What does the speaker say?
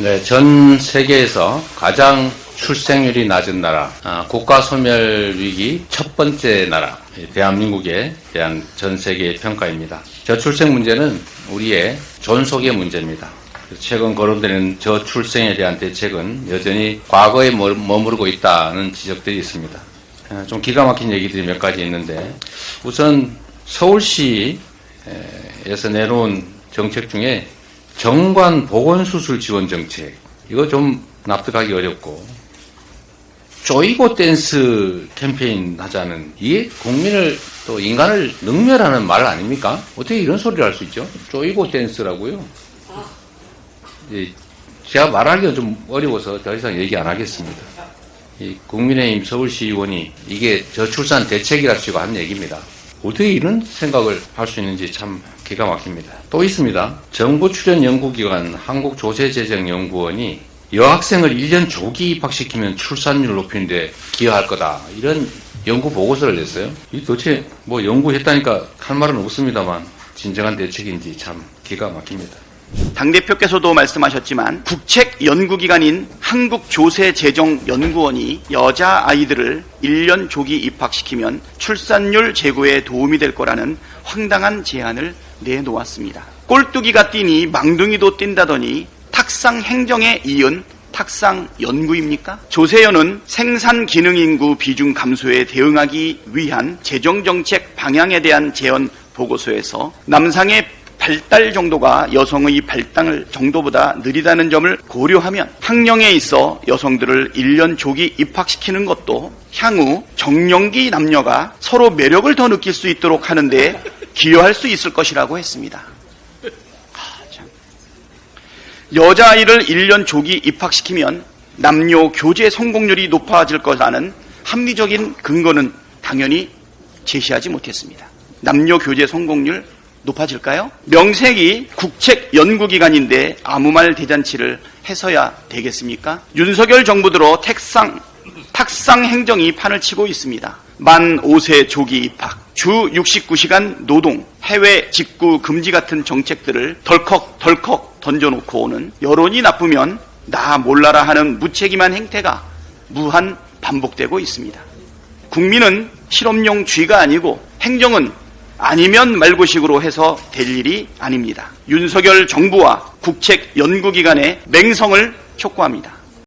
네, 전 세계에서 가장 출생률이 낮은 나라, 아, 국가 소멸 위기 첫 번째 나라, 이 대한민국에 대한 전 세계의 평가입니다. 저출생 문제는 우리의 존속의 문제입니다. 최근 거론되는 저출생에 대한 대책은 여전히 과거에 머- 머무르고 있다는 지적들이 있습니다. 아, 좀 기가 막힌 얘기들이 몇 가지 있는데 우선 서울시에서 내놓은 정책 중에 정관 보건수술 지원 정책 이거 좀 납득하기 어렵고 쪼이고 댄스 캠페인 하자는 이게 국민을 또 인간을 능멸하는 말 아닙니까? 어떻게 이런 소리를 할 수 있죠? 쪼이고 댄스라고요. 이 제가 말하기가 좀 어려워서 더 이상 얘기 안 하겠습니다. 이 국민의힘 서울시 의원이 이게 저출산 대책이라 치고 한 얘기입니다. 어떻게 이런 생각을 할 수 있는지 참 기가 막힙니다. 또 있습니다. 정부 출연 연구기관 한국조세재정연구원이 여학생을 1년 조기 입학시키면 출산율 높이는데 기여할 거다. 이런 연구 보고서를 냈어요. 이 도대체 뭐 연구했다니까 할 말은 없습니다만 진정한 대책인지 참 기가 막힙니다. 당대표께서도 말씀하셨지만 국책 연구기관인 한국조세재정연구원이 여자아이들을 1년 조기 입학시키면 출산율 제고에 도움이 될 거라는 황당한 제안을 내놓았습니다. 꼴뚜기가 뛰니 망둥이도 뛴다더니 탁상 행정에 이은 탁상 연구입니까? 조세연은 생산 기능 인구 비중 감소에 대응하기 위한 재정 정책 방향에 대한 제언 보고서에서 남상의 발달 정도가 여성의 발달 정도보다 느리다는 점을 고려하면 학령에 있어 여성들을 1년 조기 입학시키는 것도 향후 정년기 남녀가 서로 매력을 더 느낄 수 있도록 하는데 기여할 수 있을 것이라고 했습니다. 아, 참. 여자아이를 1년 조기 입학시키면 남녀 교제 성공률이 높아질 거라는 합리적인 근거는 당연히 제시하지 못했습니다. 남녀 교제 성공률 높아질까요? 명색이 국책 연구기관인데 아무 말 대잔치를 해서야 되겠습니까? 윤석열 정부 들어 택상, 탁상 행정이 판을 치고 있습니다. 만 5세 조기 입학, 주 69시간 노동, 해외 직구 금지 같은 정책들을 덜컥 덜컥 던져놓고 오는 여론이 나쁘면 나 몰라라 하는 무책임한 행태가 무한 반복되고 있습니다. 국민은 실험용 쥐가 아니고 행정은 아니면 말고식으로 해서 될 일이 아닙니다. 윤석열 정부와 국책 연구기관의 맹성을 촉구합니다.